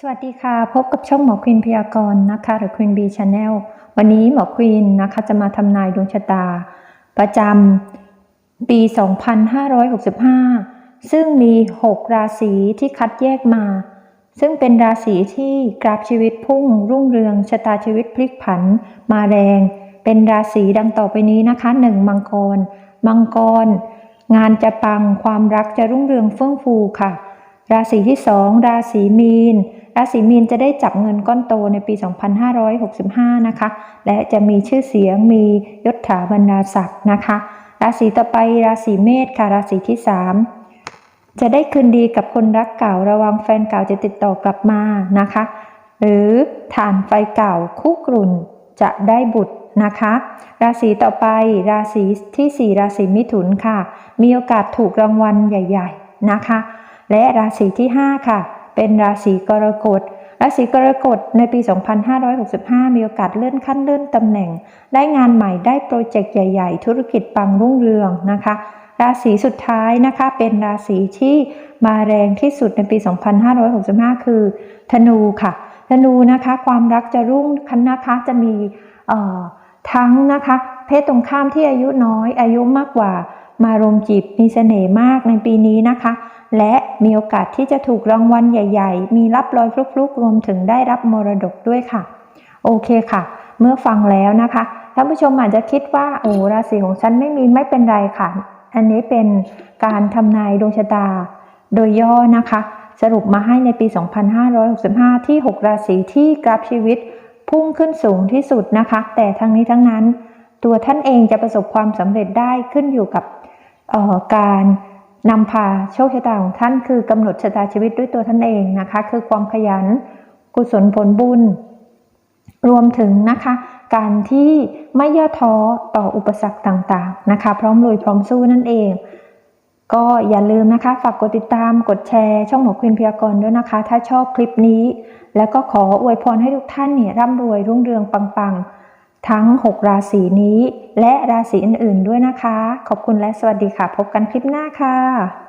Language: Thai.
สวัสดีค่ะ พบกับช่องหมอควินพยากรณ์นะคะหรือควินบีชาแนลวันนี้หมอควินนะคะจะมาทำนายดวงชะตา ประจำปี 2565 ซึ่งมี 6 ราศีที่คัดแยกมา ซึ่งเป็นราศีที่กราฟชีวิตพุ่ง รุ่งเรืองชะตาชีวิตพลิกผัน มาแรง เป็นราศีดังต่อไปนี้นะคะ 1. มังกร มังกร งานจะปังความรักจะรุ่งเรืองเฟื่องฟูค่ะ ราศีที่2ราศีมีน ราศีมีนจะได้จับเงินก้อนโตในปี 2565 นะคะ และจะมีชื่อเสียงมียศถาบรรดาศักดิ์นะคะ ราศีต่อไปราศีเมษค่ะราศีที่ 3 จะได้คืนดีกับคนรักเก่าระวังแฟนเก่าจะติดต่อกลับมานะคะ หรือฐานไฟเก่าคู่กรุ่นจะได้บุตรนะคะ ราศีต่อไปราศีทีสี่ 4 ราศีมิถุนค่ะ มีโอกาสถูกรางวัลใหญ่ ๆนะคะ และราศีที่ 5 ค่ะ เป็นราศีกรกฎ ราศีกรกฎในปี 2565 มีโอกาสเลื่อนขั้นเลื่อนตำแหน่ง ได้งานใหม่ได้โปรเจกต์ใหญ่ ๆ ธุรกิจปังรุ่งเรืองนะคะ ราศีสุดท้ายนะคะเป็นราศีที่มาแรงที่สุดในปี 2565 คือ ธนูค่ะ ธนูนะคะความรักจะรุ่งคันนะคะจะมีทั้งนะคะเพศตรงข้ามที่อายุน้อยอายุมากกว่า มารมจีบมีเสน่ห์มากในปีนี้นะคะ และมีโอกาสที่จะถูกรางวัลใหญ่ ๆ มีรับรอยฟลุกๆ รวมถึงได้รับมรดกด้วยค่ะ โอเคค่ะ เมื่อฟังแล้วนะคะท่านผู้ชมอาจจะคิดว่าโอ้ราศีของฉันไม่มีไม่เป็นไรค่ะ อันนี้เป็นการทำนายดวงชะตา โดยย่อนะคะ สรุปมาให้ในปี 2565 ที่ 6 ราศีที่กราฟชีวิตพุ่งขึ้นสูงที่สุดนะคะ แต่ทั้งนี้ทั้งนั้น ตัวท่านเองจะประสบความสำเร็จได้ขึ้นอยู่กับการนำพาโชคชะตาของท่านคือกำหนดชะตาชีวิตด้วยตัวท่านเองนะคะ คือความขยัน กุศลผลบุญ รวมถึงนะคะ การที่ไม่ย่อท้อต่ออุปสรรคต่างๆนะคะ พร้อมลุยพร้อมสู้นั่นเอง ก็อย่าลืมนะคะ ฝากกดติดตามกดแชร์ ช่องหมอควินพยากรณ์ด้วยนะคะ ถ้าชอบคลิปนี้ แล้วก็ขออวยพรให้ทุกท่านเนี่ยร่ำรวยรุ่งเรืองปังๆ ทั้ง 6 ราศีนี้ และราศีอื่นๆด้วยนะคะ ขอบคุณและสวัสดีค่ะ พบกันคลิปหน้าค่ะ